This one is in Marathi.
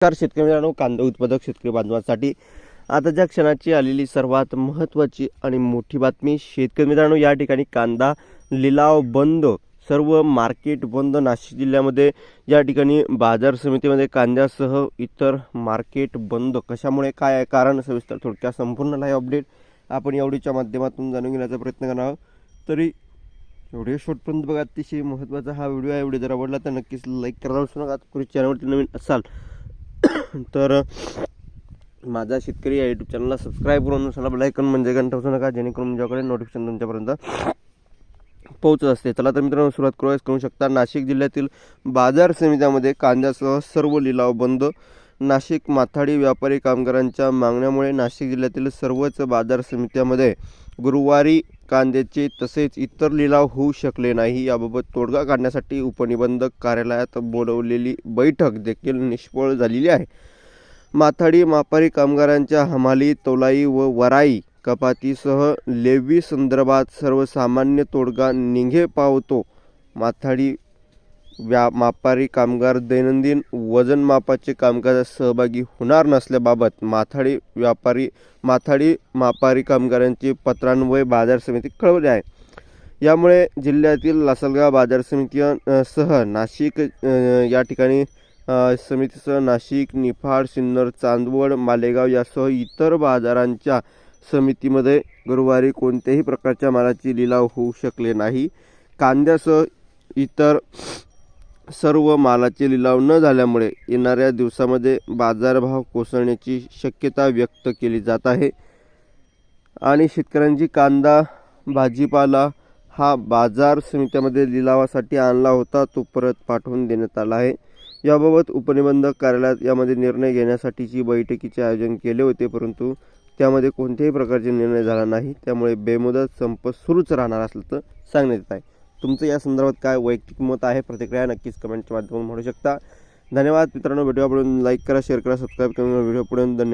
नमस्कार शेतकरी मित्रांनो कांदा उत्पादक शेतकरी बांधवांसाठी आताच्या क्षणाची आलेली सर्वात महत्त्वाची आणि मोठी बातमी शेतकरी मित्रांनो या ठिकाणी कांदा लिलाव बंद. सर्व मार्केट बंद. नाशिक जिल्ह्यामध्ये या ठिकाणी बाजार समितीमध्ये कांद्यासह इतर मार्केट बंद. कशामुळे? काय आहे? कारण सविस्तर थोडक्यात संपूर्ण लाईव्ह अपडेट आपण एवढीच्या माध्यमातून जाणून घेण्याचा प्रयत्न करणार आहोत. तरी व्हिडिओ शॉर्टपर्यंत बघा. अतिशय महत्त्वाचा हा व्हिडिओ आहे. व्हिडिओ जर आवडला तर नक्कीच लाईक करायला विसरू नका. तुम्ही चॅनलवरती नवीन असाल तर माझा शेतकरी या यूट्यूब चॅनलला सबस्क्राईब करून सला लाईकन म्हणजे घंटा नका जेणेकरून माझ्याकडे नोटिफिकेशन तुमच्यापर्यंत पोहोचत असते. चला तर मित्रांनो सुरुवात करू करू शकता? नाशिक जिल्ह्यातील बाजार समित्यामध्ये कांद्यासह सर्व लिलाव बंद. नाशिक माथाडी व्यापारी कामगारांच्या मागण्यामुळे नाशिक जिल्ह्यातील सर्वच बाजार समित्यामध्ये गुरुवारी कांद्याचे तसेच इतर लिलाव होऊ शकले नाही. याबाबत तोडगा काढण्यासाठी उपनिबंधक कार्यालयात बोलवलेली बैठक देखील निष्फळ झालेली आहे. माथाडी मापारी कामगारांच्या हमाली तोलाई व वराई कपातीसह लेवी संदर्भात सर्वसामान्य तोडगा निघे पावतो. माथाडी व्या मापारी कामगार दैनंदिन वजन मापाचे कामकाजात सहभागी होणार नसल्याबाबत माथाडी व्यापारी माथाडी मापारी कामगारांचे पत्रान्वये बाजार समिती कळवले आहे. यामुळे जिल्ह्यातील लासलगाव बाजार समिती सह नाशिक या ठिकाणी समितीसह नाशिक निफाड सिन्नर चांदवड मालेगाव यासह इतर बाजारांच्या समितीमध्ये गुरुवारी कोणत्याही प्रकारच्या मालाची लिलाव होऊ शकले नाही. कांद्यासह इतर सर्व मालाचे लिलाव न झाल्यामुळे येणाऱ्या दिवसामध्ये बाजारभाव कोसळण्याची शक्यता व्यक्त केली जात आहे. आणि शेतकऱ्यांची कांदा भाजीपाला हा बाजार समित्यामध्ये लिलावासाठी आणला होता तो परत पाठवून देण्यात आला आहे. याबाबत उपनिबंधक कार्यालयात यामध्ये निर्णय घेण्यासाठीची बैठकीचे आयोजन केले होते परंतु त्यामध्ये कोणत्याही प्रकारचे निर्णय झाला नाही. त्यामुळे बेमुदत संप सुरूच राहणार असल्याचं सांगण्यात येत आहे. तुमचं या संदर्भात काय वैयक्तिक मत आहे प्रतिक्रिया नक्कीच कमेंटच्या माध्यमातून म्हणू शकता. धन्यवाद मित्रांनो व्हिडिओ आपण लाईक करा शेअर करा सबस्क्राईब करा व्हिडिओ पुढे धन्यवाद.